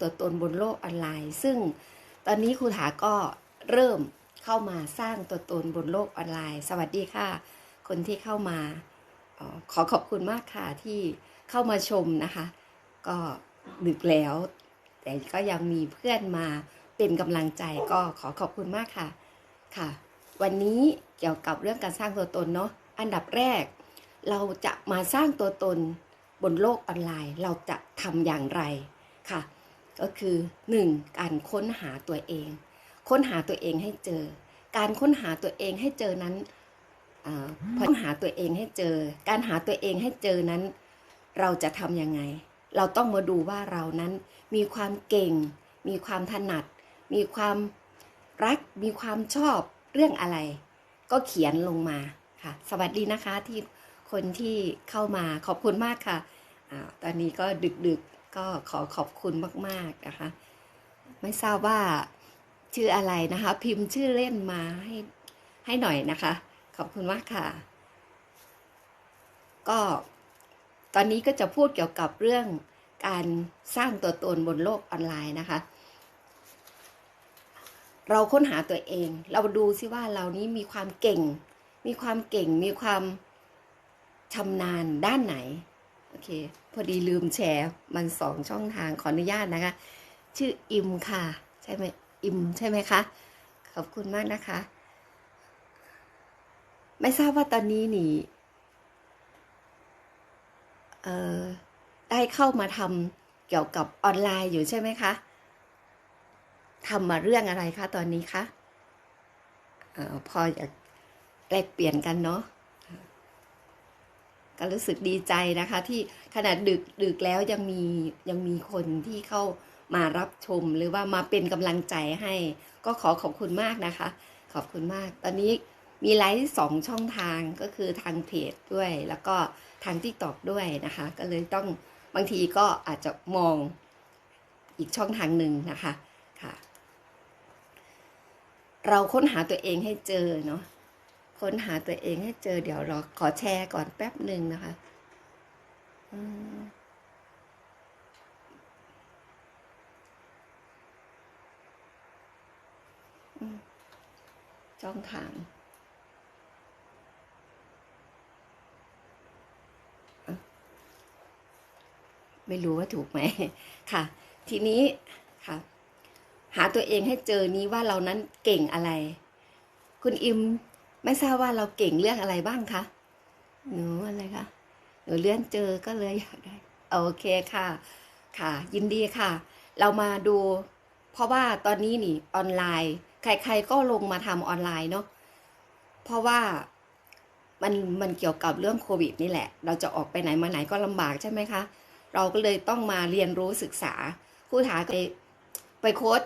ตัวตนบนโลกออนไลน์ ซึ่งตอนนี้ครูถาก็เริ่มเข้ามาสร้างตัวตนบนโลกออนไลน์ สวัสดีค่ะ คนที่เข้ามาออขอขอบคุณมากค่ะที่เข้ามาชมนะคะ ก็ดึกแล้ว แต่ก็ยังมีเพื่อนมาเป็นกำลังใจก็ขอขอบคุณมากค่ะค่ะ วันนี้เกี่ยวกับเรื่องการสร้างตัวตนเนาะอันดับแรก เราจะมาสร้างตัวตนบนโลกออนไลน์ เราจะทำอย่างไรค่ะ ก็คือ 1. การค้นหาตัวเอง ค้นหาตัวเองให้เจอ การค้นหาตัวเองให้เจอนั้นพอค้นหาตัวเองให้เจอ การหาตัวเองให้เจอนั้น เราจะทำยังไง เราต้องมาดูว่าเรานั้นมีความเก่ง มีความถนัด มีความรัก มีความชอบเรื่องอะไร ก็เขียนลงมาค่ะ สวัสดีนะคะที่คนที่เข้ามาขอบคุณมากค่ะอตอนนี้ก็ดึกๆ ก็ขอขอบคุณมาก ๆ นะคะ ไม่ทราบว่าชื่ออะไรนะคะ พิมพ์ชื่อเล่นมาให้ให้หน่อยนะคะ ขอบคุณมากค่ะ ก็ตอนนี้ก็จะพูดเกี่ยวกับเรื่องการสร้างตัวตนบนโลกออนไลน์นะคะ เราค้นหาตัวเอง เราดูซิว่าเรานี้มีความเก่ง มีความเก่ง มีความชำนาญด้านไหน อเค พอดีลืมแชร์มันสองช่องทางขออนุญาตนะคะ ชื่ออิมค่ะ ใช่ไหมอิมใช่ไหมคะ ขอบคุณมากนะคะ ไม่ทราบว่าตอนนี้นี่เอ่อได้เข้ามาทำเกี่ยวกับออนไลน์อยู่ใช่ไหมคะทำมาเรื่องอะไรคะตอนนี้คะออพออยากแลกเปลี่ยนกันเนาะ ก็รู้สึกดีใจนะคะ ที่ขนาดดึกดึกแล้วยังมียังมีคนที่เข้ามารับชมหรือว่ามาเป็นกำลังใจให้ ก็ขอขอบคุณมากนะคะ ขอบคุณมาก ตอนนี้มีไลฟ์สองช่องทางก็คือทางเพจด้วย แล้วก็ทางทิกตอกด้วยนะคะ ก็เลยต้องบางทีก็อาจจะมองอีกช่องทางหนึ่งนะคะค่ะ เราค้นหาตัวเองให้เจอเนาะ ค้นหาตัวเองให้เจอเดี๋ยวเราขอแชร์ก่อนแป๊บหนึ่งนะคะอืมอืมช่องทางไม่รู้ว่าถูกไหมค่ะ ทีนี้ค่ะ หาตัวเองให้เจอนี้ว่าเรานั้นเก่งอะไร คุณอิม ไม่ทราบว่าเราเก่งเรื่องอะไรบ้างคะหนูอะไรคะหนูเลื่อนเจอก็เลยอยากได้โอเคค่ะ ค่ะ ยินดีค่ะ เรามาดู เพราะว่าตอนนี้นี่ออนไลน์ ใครๆก็ลงมาทำออนไลน์เนาะเพราะว่ามันมันเกี่ยวกับเรื่องโควิดนี่แหละ เราจะออกไปไหนมาไหนก็ลำบากใช่ไหมคะ เราก็เลยต้องมาเรียนรู้ศึกษาครูถาไปไปโค้ด